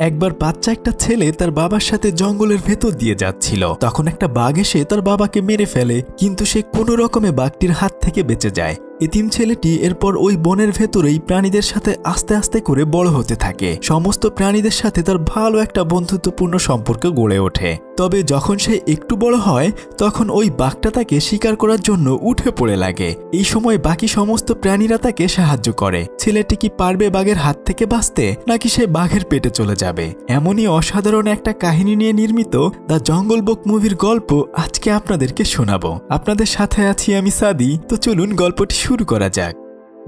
একবার বাচ্চা একটা ছেলে তার বাবার সাথে জঙ্গলের ভেতর দিয়ে যাচ্ছিল। তখন একটা বাঘ এসে তার বাবাকে মেরে ফেলে, কিন্তু সে কোনো রকমে বাঘটির হাত থেকে বেঁচে যায়। এতিম ছেলেটি এরপর ওই বনের ভেতরেই প্রাণীদের সাথে আস্তে আস্তে করে বড় হতে থাকে। সমস্ত প্রাণীদের সাথে তার ভালো একটা বন্ধুত্বপূর্ণ সম্পর্ক গড়ে ওঠে। তবে যখন সে একটু বড় হয়, তখন ওই বাঘটা তাকে শিকার করার জন্য উঠে পড়ে লাগে। এই সময় বাকি সমস্ত প্রাণীরা তাকে সাহায্য করে। ছেলেটি কি পারবে বাঘের হাত থেকে বাঁচতে, নাকি সে বাঘের পেটে চলে যাবে? এমনই অসাধারণ একটা কাহিনী নিয়ে নির্মিত দ্য জঙ্গল বুক মুভির গল্প আজকে আপনাদেরকে শোনাবো। আপনাদের সাথে আছি আমি সাদি। তো চলুন গল্পটি শুরু করা যাক।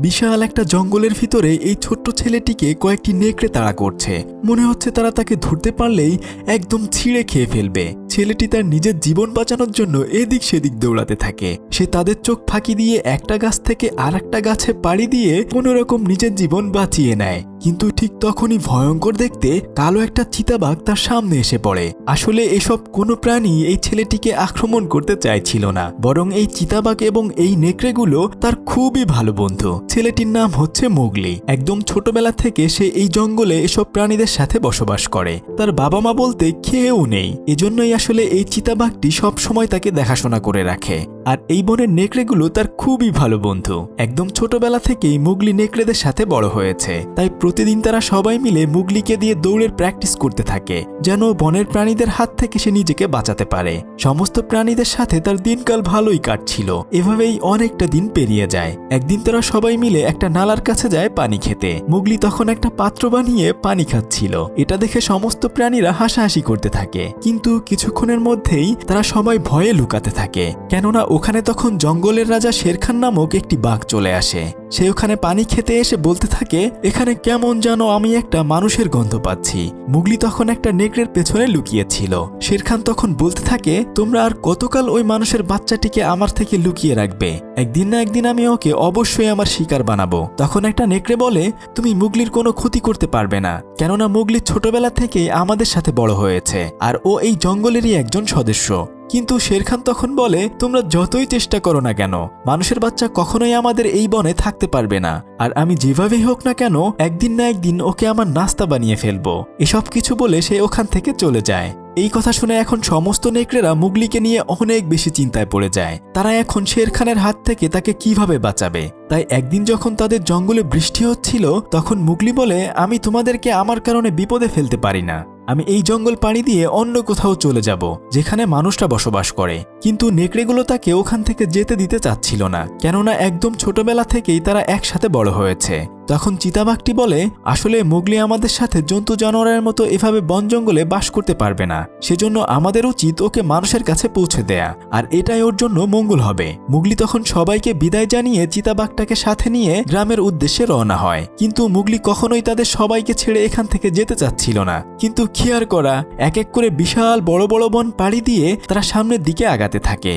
বিশাল একটা জঙ্গলের ভিতরে এই ছোট্ট ছেলেটিকে কয়েকটি নেকড়ে তাড়া করছে। মনে হচ্ছে তারা তাকে ধরতে পারলেই একদম ছিঁড়ে খেয়ে ফেলবে। ছেলেটি তার নিজের জীবন বাঁচানোর জন্য এদিক সেদিক দৌড়াতে থাকে। সে তাদের চোখ ফাঁকি দিয়ে একটা গাছ থেকে আর একটা গাছে পাড়ি দিয়ে কোনোরকম নিজের জীবন বাঁচিয়ে নেয়। কিন্তু ঠিক তখনই ভয়ঙ্কর দেখতে কালো একটা চিতাবাঘ তার সামনে এসে পড়ে। আসলে এসব কোনো প্রাণী এই ছেলেটিকে আক্রমণ করতে চাইছিল না। বরং এই চিতাবাঘ এবং এই নেকড়েগুলো তার খুবই ভালো বন্ধু। ছেলেটির নাম হচ্ছে মোগলি। একদম ছোটবেলা থেকে সে এই জঙ্গলে এসব প্রাণীদের সাথে বসবাস করে। তার বাবা মা বলতে খেয়েও নেই। এজন্যই আসলে এই চিতাবাঘটি সব সময় তাকে দেখাশোনা করে রাখে। আর এই বনের নেকড়েগুলো তার খুবই ভালো বন্ধু। একদম ছোটবেলা থেকেই মুগলি নেকড়েদের সাথে বড় হয়েছে। তাই প্রতিদিন তারা সবাই মিলে মুগলিকে দিয়ে দৌড়ের প্র্যাকটিস করতে থাকে, যেন বনের প্রাণীদের হাত থেকে সে নিজেকে বাঁচাতে পারে। সমস্ত প্রাণীদের সাথে তার দিনকাল ভালোই কাটছিল। এভাবেই অনেকটা দিন পেরিয়ে যায়। একদিন তারা সবাই মিলে একটা নালার কাছে যায় পানি খেতে। মুগলি তখন একটা পাত্র বানিয়ে পানি খাচ্ছিল। এটা দেখে সমস্ত প্রাণীরা হাসাহাসি করতে থাকে। কিন্তু কিছুক্ষণের মধ্যেই তারা সবাই ভয়ে লুকাতে থাকে। কেননা ওখানে তখন জঙ্গলের রাজা শেরখান নামক একটি বাঘ চলে আসে। সে ওখানে পানি খেতে এসে বলতে থাকে, এখানে কেমন যেন আমি একটা মানুষের গন্ধ পাচ্ছি। মুগলি তখন একটা নেকড়ের পেছনে লুকিয়েছিল। শেরখান তখন বলতে থাকে, তোমরা আর কতকাল ওই মানুষের বাচ্চাটিকে আমার থেকে লুকিয়ে রাখবে? একদিন না একদিন আমি ওকে অবশ্যই আমার শিকার বানাবো। তখন একটা নেকড়ে বলে, তুমি মুগলির কোনো ক্ষতি করতে পারবে না, কেননা মুগলি ছোটবেলা থেকেই আমাদের সাথে বড় হয়েছে, আর ও এই জঙ্গলেরই একজন সদস্য। কিন্তু শেরখান তখন বলে, তোমরা যতই চেষ্টা করো না কেন, মানুষের বাচ্চা কখনোই আমাদের এই বনে থাকতে পারবে না। আর আমি যেভাবেই হোক না কেন, একদিন না একদিন ওকে আমার নাস্তা বানিয়ে ফেলব। এসব কিছু বলে সে ওখান থেকে চলে যায়। এই কথা শুনে এখন সমস্ত নেকড়েরা মুগলিকে নিয়ে অনেক বেশি চিন্তায় পড়ে যায়। তারা এখন শের খানের হাত থেকে তাকে কীভাবে বাঁচাবে? তাই একদিন যখন তাদের জঙ্গলে বৃষ্টি হচ্ছিল, তখন মুগলি বলে, আমি তোমাদেরকে আমার কারণে বিপদে ফেলতে পারি না। আমি এই জঙ্গল পাড়ি দিয়ে অন্য কোথাও চলে যাব, যেখানে মানুষটা বসবাস করে। কিন্তু নেকড়েগুলো তাকে ওখান থেকে যেতে দিতে চাচ্ছিল না, কেননা একদম ছোটবেলা থেকেই তারা একসাথে বড় হয়েছে। তখন চিতাবাঘটি বলে, আসলে মুগলি আমাদের সাথে জন্তু জানোয়ারের মতো এভাবে বন জঙ্গলে বাস করতে পারবে না। সেজন্য আমাদের উচিত ওকে মানুষের কাছে পৌঁছে দেয়া, আর এটাই ওর জন্য মঙ্গল হবে। মুগলি তখন সবাইকে বিদায় জানিয়ে চিতাবাঘটাকে সাথে নিয়ে গ্রামের উদ্দেশ্যে রওনা হয়। কিন্তু মুগলি কখনোই তাদের সবাইকে ছেড়ে এখান থেকে যেতে চাচ্ছিল না। কিন্তু খেয়ার করা, এক এক করে বিশাল বড় বড় বন পাড়ি দিয়ে তারা সামনের দিকে আগাতে থাকে।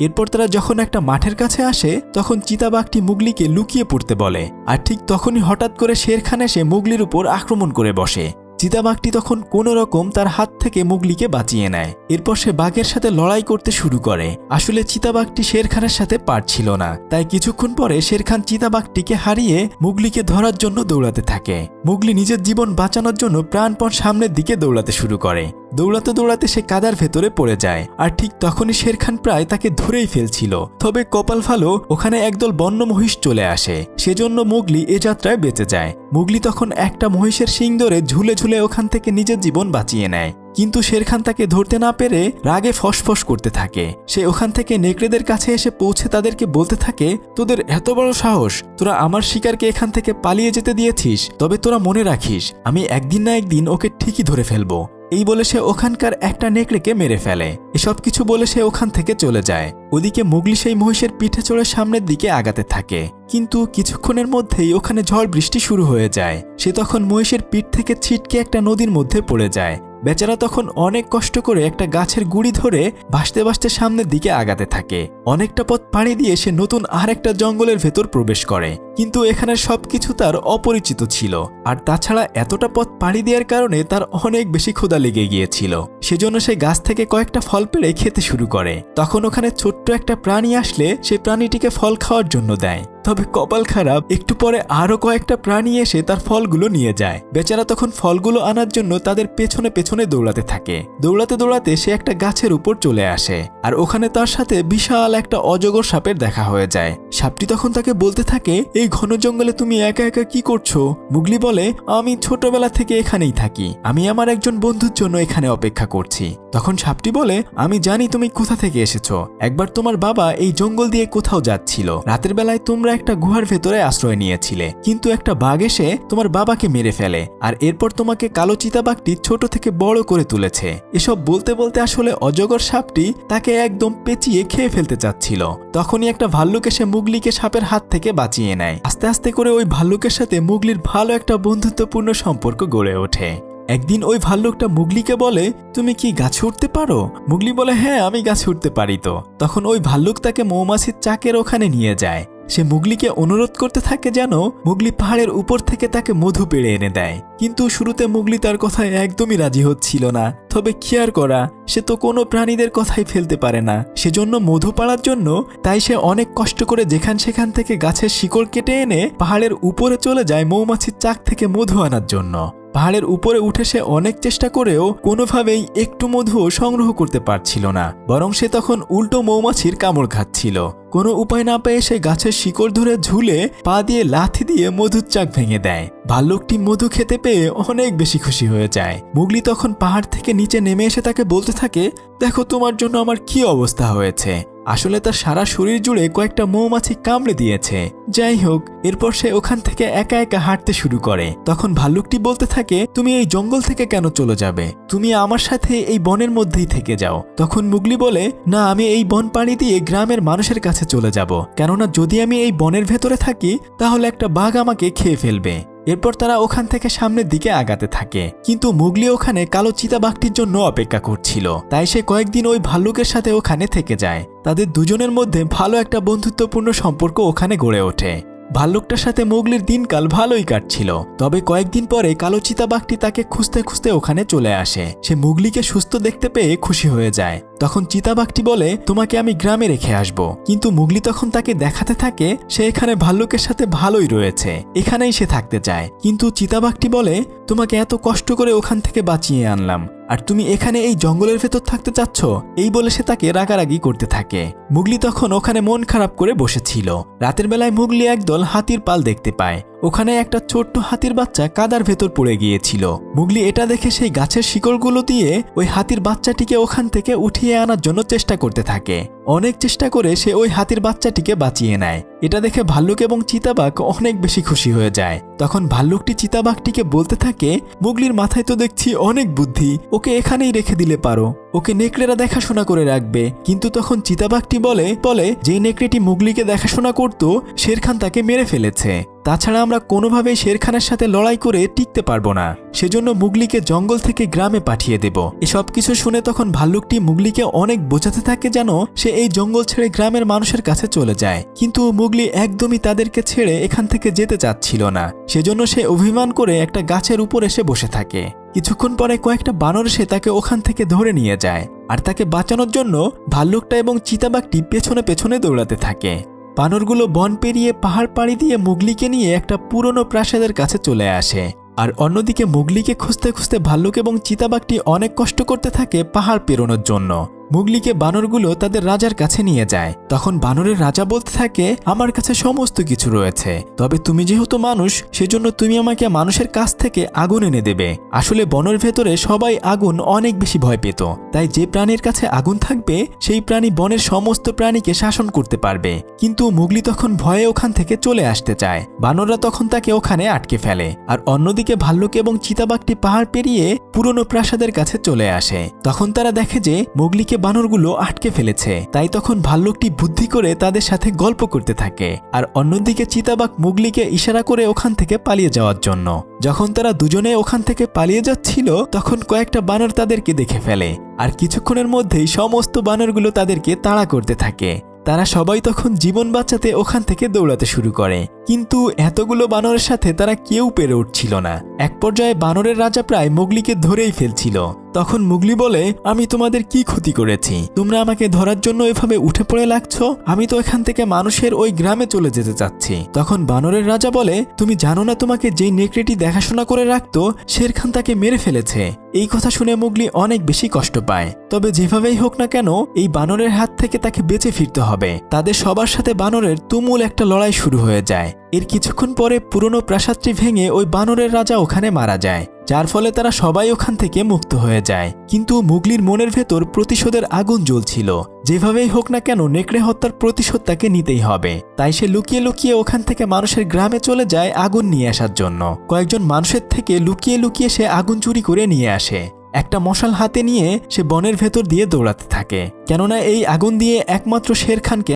এরপর তারা যখন একটা মাঠের কাছে আসে, তখন চিতাবাঘটি মুগলিকে লুকিয়ে পড়তে বলে। আর ঠিক তখনই হঠাৎ করে শেরখান এসে মুগলির উপর আক্রমণ করে বসে। চিতাবাঘটি তখন কোনো রকম তার হাত থেকে মুগলিকে বাঁচিয়ে নেয়। এরপর সে বাঘের সাথে লড়াই করতে শুরু করে। আসলে চিতাবাঘটি শেরখানের সাথে পারছিল না। তাই কিছুক্ষণ পরে শেরখান চিতাবাঘটিকে হারিয়ে মুগলিকে ধরার জন্য দৌড়াতে থাকে। মুগলি নিজের জীবন বাঁচানোর জন্য প্রাণপণ সামনের দিকে দৌড়াতে শুরু করে। দৌড়াতে দৌড়াতে সে কাদার ভেতরে পড়ে যায়, আর ঠিক তখনই শেরখান প্রায় তাকে ধরেই ফেলছিল। তবে কপাল ভালো, ওখানে একদল বন্য মহিষ চলে আসে। সেজন্য মুগলি এ যাত্রায় বেঁচে যায়। মুগলি তখন একটা মহিষের শিং ধরে ঝুলে ঝুলে ওখান থেকে নিজের জীবন বাঁচিয়ে নেয়। কিন্তু শেরখান তাকে ধরতে না পেরে রাগে ফসফস করতে থাকে। সে ওখান থেকে নেকড়েদের কাছে এসে পৌঁছে তাদেরকে বলতে থাকে, তোদের এত বড় সাহস, তোরা আমার শিকারকে এখান থেকে পালিয়ে যেতে দিয়েছিস, তবে তোরা মনে রাখিস, আমি একদিন না একদিন ওকে ঠিকই ধরে ফেলব। এই বলে সে ওখানকার একটা নেকড়েকে মেরে ফেলে। এসব কিছু বলে সে ওখান থেকে চলে যায়। ওদিকে মুগলি সেই মহিষের পিঠে চড়ে সামনের দিকে আগাতে থাকে। কিন্তু কিছুক্ষণের মধ্যেই ওখানে ঝড় বৃষ্টি শুরু হয়ে যায়। সে তখন মহিষের পিঠ থেকে ছিটকে একটা নদীর মধ্যে পড়ে যায়। বেচারা তখন অনেক কষ্ট করে একটা গাছের গুড়ি ধরে ভাসতে ভাসতে সামনের দিকে আগাতে থাকে। অনেকটা পথ পাড়ি দিয়ে সে নতুন আর একটা জঙ্গলের ভেতর প্রবেশ করে। কিন্তু এখানের সবকিছু তার অপরিচিত ছিল। আর তাছাড়া এতটা পথ পাড়ি দেওয়ার কারণে তার অনেক বেশি ক্ষুধা লেগে গিয়েছিল। সেজন্য সে গাছ থেকে কয়েকটা ফল পেড়ে খেতে শুরু করে। তখন ওখানে ছোট্ট একটা প্রাণী আসলে সে প্রাণীটিকে ফল খাওয়ার জন্য দেয়। তবে কপাল খারাপ, একটু পরে আরও কয়েকটা প্রাণী এসে তার ফলগুলো নিয়ে যায়। বেচারা তখন ফলগুলো আনার জন্য তাদের পেছনে পেছনে দৌড়াতে থাকে। দৌড়াতে দৌড়াতে সে একটা গাছের উপর চলে আসে। আর ওখানে তার সাথে বিশাল একটা অজগর সাপের দেখা হয়ে যায়। সাপটি তখন তাকে বলতে থাকে, এই ঘন জঙ্গলে তুমি একা একা কি করছ? মুগলি বলে, আমি ছোটবেলা থেকে এখানেই থাকি। আমি আমার একজন বন্ধুর জন্য এখানে অপেক্ষা করছি। তখন সাপটি বলে, আমি জানি তুমি কোথা থেকে এসেছ। একবার তোমার বাবা এই জঙ্গল দিয়ে কোথাও যাচ্ছিল। রাতের বেলায় তোমরা একটা গুহার ভেতরে আশ্রয় নিয়েছিলে। কিন্তু একটা বাঘ এসে তোমার বাবাকে মেরে ফেলে, আর এরপর তোমাকে কালো চিতাবাঘটি ছোট থেকে বড় করে তুলেছে। এসব বলতে বলতে আসলে অজগর সাপটি তাকে একদম পেঁচিয়ে খেয়ে ফেলতে চাচ্ছিল। তখনই একটা ভাল্লুক এসে মুগলিকে সাপের হাত থেকে বাঁচিয়ে নেয়। আস্তে আস্তে করে ওই ভাল্লুকের সাথে মুগলির ভালো একটা বন্ধুত্বপূর্ণ সম্পর্ক গড়ে ওঠে। একদিন ওই ভাল্লুকটা মুগলিকে বলে, তুমি কি গাছ উঠতে পারো? মুগলি বলে হ্যাঁ আমি গাছ উঠতে পারি তো। তখন ওই ভাল্লুক তাকে মৌমাছির চাকের ওখানে নিয়ে যায়। সে মুগলিকে অনুরোধ করতে থাকে যেন মুগলি পাহাড়ের উপর থেকে তাকে মধু পেড়ে এনে দেয়। কিন্তু শুরুতে মুগলি তার কথায় একদমই রাজি হচ্ছিল না। তবে খেয়ার করা, সে তো কোনো প্রাণীদের কথাই ফেলতে পারে না। সেজন্য মধু পাড়ার জন্য তাই সে অনেক কষ্ট করে যেখান সেখান থেকে গাছের শিকড় কেটে এনে পাহাড়ের উপরে চলে যায় মৌমাছির চাক থেকে মধু আনার জন্য। পাহাড়ের উপরে উঠে সে অনেক চেষ্টা করেও কোনোভাবেই একটু মধুও সংগ্রহ করতে পারছিল না, বরং সে তখন উল্টো মৌমাছির কামড় খাচ্ছিল। কোনো উপায় না পেয়ে সে গাছের শিকড় ধরে ঝুলে পা দিয়ে লাথি দিয়ে মধুর চাক ভেঙে দেয়। ভাল্লুকটি মধু খেতে পেয়ে অনেক বেশি খুশি হয়ে যায়। মুগলি তখন পাহাড় থেকে নিচে নেমে এসে তাকে বলতে থাকে, দেখো তোমার জন্য আমার কি অবস্থা হয়েছে? আসলে তার সারা শরীর জুড়ে কয়েকটা মৌমাছি কামড়ে দিয়েছে। যাই হোক, এরপর সে ওখান থেকে একা একা হাঁটতে শুরু করে। তখন ভাল্লুকটি বলতে থাকে, তুমি এই জঙ্গল থেকে কেন চলে যাবে? তুমি আমার সাথে এই বনের মধ্যেই থেকে যাও। তখন মুগলি বলে, না, আমি এই বন পাড়ি দিয়ে গ্রামের মানুষের কাছে চলে যাব। কেননা যদি আমি এই বনের ভেতরে থাকি, তাহলে একটা বাঘ আমাকে খেয়ে ফেলবে। এরপর তারা ওখান থেকে সামনের দিকে আগাতে থাকে। কিন্তু মুগলি ওখানে কালো চিতাবাঘটির জন্য অপেক্ষা করছিল। তাই সে কয়েকদিন ওই ভাল্লুকের সাথে ওখানে থেকে যায়। তাদের দুজনের মধ্যে ভালো একটা বন্ধুত্বপূর্ণ সম্পর্ক ওখানে গড়ে ওঠে। ভাল্লুকটার সাথে মুগলির দিনকাল ভালোই কাটছিল, তবে কয়েকদিন পরে কালো চিতাবাঘটি তাকে খুঁজতে খুঁজতে ওখানে চলে আসে। সে মুগলিকে সুস্থ দেখতে পেয়ে খুশি হয়ে যায়। তখন চিতাবাঘটি বলে, তোমাকে আমি গ্রামে রেখে আসব। কিন্তু মুগলি তখন তাকে দেখাতে থাকে, সে এখানে ভাল্লুকের সাথে ভালোই রয়েছে। এখানেই সে থাকতে চায়। কিন্তু চিতাবাঘটি বলে, তোমাকে এত কষ্ট করে ওখান থেকে বাঁচিয়ে আনলাম। আর তুমি এখানে এই জঙ্গলের ভেতর থাকতে চাচ্ছ? এই বলে সে তাকে রাগারাগি করতে থাকে। মুগলি তখন ওখানে মন খারাপ করে বসেছিল। রাতের বেলায় মুগলি একদল হাতির পাল দেখতে পায়। ওখানে একটা ছোট্ট হাতির বাচ্চা কাদার ভেতর পড়ে গিয়েছিল। মুগলি এটা দেখে সেই গাছের শিকড়গুলো দিয়ে ওই হাতির বাচ্চাটিকে ওখান থেকে উঠিয়ে আনার জন্য চেষ্টা করতে থাকে। অনেক চেষ্টা করে সে ওই হাতির বাচ্চাটিকে বাঁচিয়ে নেয়। এটা দেখে ভাল্লুক এবং চিতাবাঘ অনেক বেশি খুশি হয়ে যায়। তখন ভাল্লুকটি চিতাবাঘটিকে বলতে থাকে, মুগলির মাথায় তো দেখছি অনেক বুদ্ধি, ওকে এখানেই রেখে দিলে পারো। ওকে নেকড়েরা দেখাশোনা করে রাখবে। কিন্তু তখন চিতাবাঘটি বলে বলে যে নেকড়েটি মুগলিকে দেখাশোনা করত, শেরখান তাকে মেরে ফেলেছে। তাছাড়া আমরা কোনোভাবেই শেরখানের সাথে লড়াই করে টিকতে পারব না। সেজন্য মুগলিকে জঙ্গল থেকে গ্রামে পাঠিয়ে দেব। এসব কিছু শুনে তখন ভাল্লুকটি মুগলিকে অনেক বোঝাতে থাকে যেন সে এই জঙ্গল ছেড়ে গ্রামের মানুষের কাছে চলে যায়। কিন্তু মুগলি একদমই তাদেরকে ছেড়ে এখান থেকে যেতে চাচ্ছিল না। সেজন্য সে অভিমান করে একটা গাছের উপর এসে বসে থাকে। কিছুক্ষণ পরে কয়েকটা বানর সে তাকে ওখান থেকে ধরে নিয়ে যায় আর তাকে বাঁচানোর জন্য ভাল্লুকটা এবং চিতাবাঘটি পেছনে পেছনে দৌড়াতে থাকে। বানরগুলো বন পেরিয়ে পাহাড় পাড়ি দিয়ে মুগলিকে নিয়ে একটা পুরনো প্রাসাদের কাছে চলে আসে আর অন্যদিকে মুগলিকে খুঁজতে খুঁজতে ভাল্লুক এবং চিতাবাঘটি অনেক কষ্ট করতে থাকে পাহাড় পেরোনোর জন্য। মুগলিকে বানরগুলো তাদের রাজার কাছে নিয়ে যায়। তখন বানরের রাজা বলতে থাকে, আমার কাছে সমস্ত কিছু রয়েছে। তবে তুমি যেহেতু মানুষ, সেজন্য তুমি আমাকে মানুষের কাছ থেকে আগুন এনে দেবে। আসলে বনের ভেতরে সবাই আগুন অনেক বেশি ভয় পেত। তাই যে প্রাণীর কাছে আগুন থাকবে, সেই প্রাণী বনের সমস্ত প্রাণীকে শাসন করতে পারবে। কিন্তু মুগলি তখন ভয়ে ওখান থেকে চলে আসতে চায়। বানররা তখন তাকে ওখানে আটকে ফেলে। আর অন্যদিকে ভাল্লুক এবং চিতাবাঘটি পাহাড় পেরিয়ে পুরনো প্রাসাদের কাছে চলে আসে। তখন তারা দেখে যে, মুগলিকে বানরগুলো আটকে ফেলেছে। তাই তখন ভাল্লুকটি বুদ্ধি করে তাদের সাথে গল্প করতে থাকে আর অন্যদিকে চিতাবাক মুগলিকে ইশারা করে ওখান থেকে পালিয়ে যাওয়ার জন্য। যখন তারা দুজনে ওখান থেকে পালিয়ে যাচ্ছিল, তখন কয়েকটা বানর তাদেরকে দেখে ফেলে আর কিছুক্ষণের মধ্যেই সমস্ত বানরগুলো তাদেরকে তাড়া করতে থাকে। তারা সবাই তখন জীবন বাঁচাতে ওখান থেকে দৌড়াতে শুরু করে। কিন্তু এতগুলো বানরের সাথে তারা কেউ পেরে উঠছিল না। এক পর্যায়ে বানরের রাজা প্রায় মুগলিকে ধরেই ফেলছিল। তখন মুগলি বলে, আমি তোমাদের কি ক্ষতি করেছি? তোমরা আমাকে ধরার জন্য এভাবে উঠে পড়ে লাগছো? আমি তো এখান থেকে মানুষের ওই গ্রামে চলে যেতে চাচ্ছি। তখন বানরের রাজা বলে, তুমি জানো না তোমাকে যেই নেকড়েটি দেখাশোনা করে রাখতো শেরখান তাকে মেরে ফেলেছে। এই কথা শুনে মুগলি অনেক বেশি কষ্ট পায়। তবে যেভাবেই হোক না কেন, এই বানরের হাত থেকে তাকে বেঁচে ফিরতে হবে। তাদের সবার সাথে বানরের তুমুল একটা লড়াই শুরু হয়ে যায়। এর কিছুক্ষণ পরে পুরনো প্রাসাদটি ভেঙে ওই বানরের রাজা ওখানে মারা যায়, যার ফলে তারা সবাই ওখান থেকে মুক্ত হয়ে যায়। কিন্তু মুগলির মনের ভেতর প্রতিশোধের আগুন জ্বলছিল। যেভাবেই হোক না কেন নেকড়ে হত্যার প্রতিশোধ তাকে নিতেই হবে। তাই সে লুকিয়ে লুকিয়ে ওখান থেকে মানুষের গ্রামে চলে যায় আগুন নিয়ে আসার জন্য। কয়েকজন মানুষের থেকে লুকিয়ে লুকিয়ে সে আগুন চুরি করে নিয়ে আসে। একটা মশাল হাতে নিয়ে সে বনের ভেতর দিয়ে দৌড়াতে থাকে। কেননা এই আগুন দিয়ে একমাত্র শের খানকে